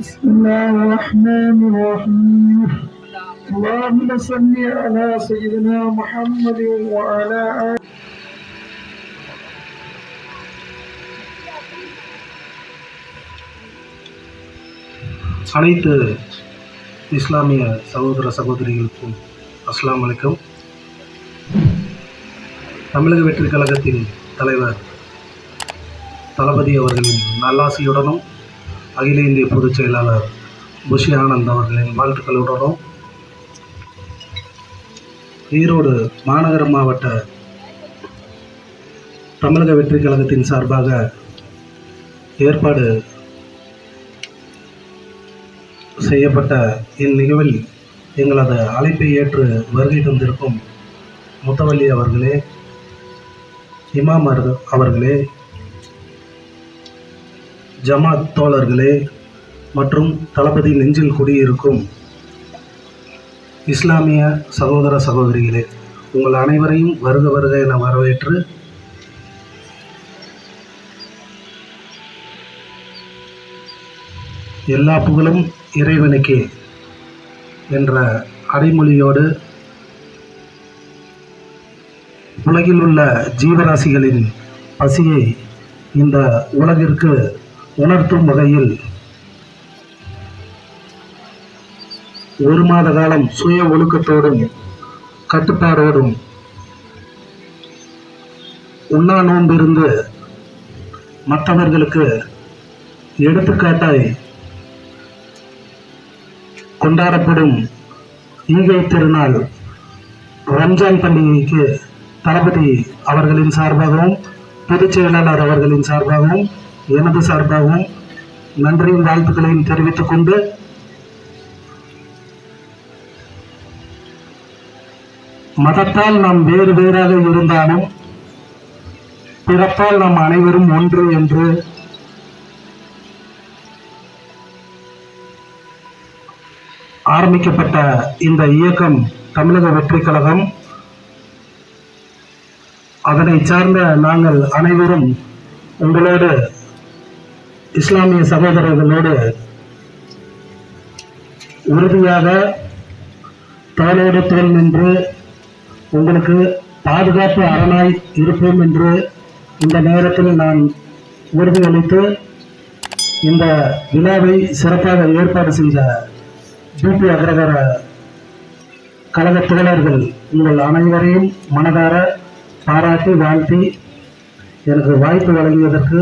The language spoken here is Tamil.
بسم الله الرحمن الرحيم اللهم صل على سيدنا محمد وعلى آله அனைத்து இஸ்லாமிய சகோதர சகோதரிகளுக்கும் அஸ்ஸலாமு அலைக்கும் தமிழக வெற்றி கழகத்தின் தலைவர் தளபதி அவர்களின் நல்லாசியுடனும் அகில இந்திய பொதுச் செயலாளர் புஷி ஆனந்த் அவர்களின் வாழ்த்துக்களுடனும் ஈரோடு மாநகர மாவட்ட தமிழக வெற்றி கழகத்தின் சார்பாக ஏற்பாடு செய்யப்பட்ட இந்நிகழ்வில் எங்களது அழைப்பை ஏற்று வருகை தந்திருக்கும் முத்தவல்லி அவர்களே இமாம் அவர்களே ஜமாத் தோழர்களே மற்றும் தளபதி நெஞ்சில் குடியிருக்கும் இஸ்லாமிய சகோதர சகோதரிகளே உங்கள் அனைவரையும் வருக வருக என வரவேற்று எல்லா புகழும் இறைவனுக்கே என்ற அடைமொழியோடு உலகில் உள்ள ஜீவராசிகளின் பசியை இந்த உலகிற்கு உணர்த்தும் வகையில் ஒரு மாத காலம் சுய ஒழுக்கத்தோடும் கட்டுப்பாடோடும் உண்ணா நோன்பிருந்து மற்றவர்களுக்கு எடுத்துக்காட்டாய் கொண்டாடப்படும் ஈகை திருநாள் ரம்ஜான் பண்டிகைக்கு தளபதி அவர்களின் சார்பாகவும் பொதுச் செயலாளர் அவர்களின் சார்பாகவும் எனது சார்பாகவும் நன்றியும் வாழ்த்துக்களையும் தெரிவித்துக் கொண்டு மதத்தால் நாம் வேறு வேறாக இருந்தாலும் பிறப்பால் நாம் அனைவரும் ஒன்று என்று ஆரம்பிக்கப்பட்ட இந்த இயக்கம் தமிழக வெற்றி கழகம். அதனை சார்ந்த நாங்கள் அனைவரும் உங்களோடு இஸ்லாமிய சகோதரர்களோடு உறுதியாக தோளோடு தோல் நின்று உங்களுக்கு பாதுகாப்பு அரணாய் இருப்போம் என்று இந்த நேரத்தில் நான் உறுதியளித்து இந்த விழாவை சிறப்பாக ஏற்பாடு செய்த பிபி அகரகர கழக தோழர்கள் உங்கள் அனைவரையும் மனதார பாராட்டி வாழ்த்தி எனக்கு வாய்ப்பு வழங்கியதற்கு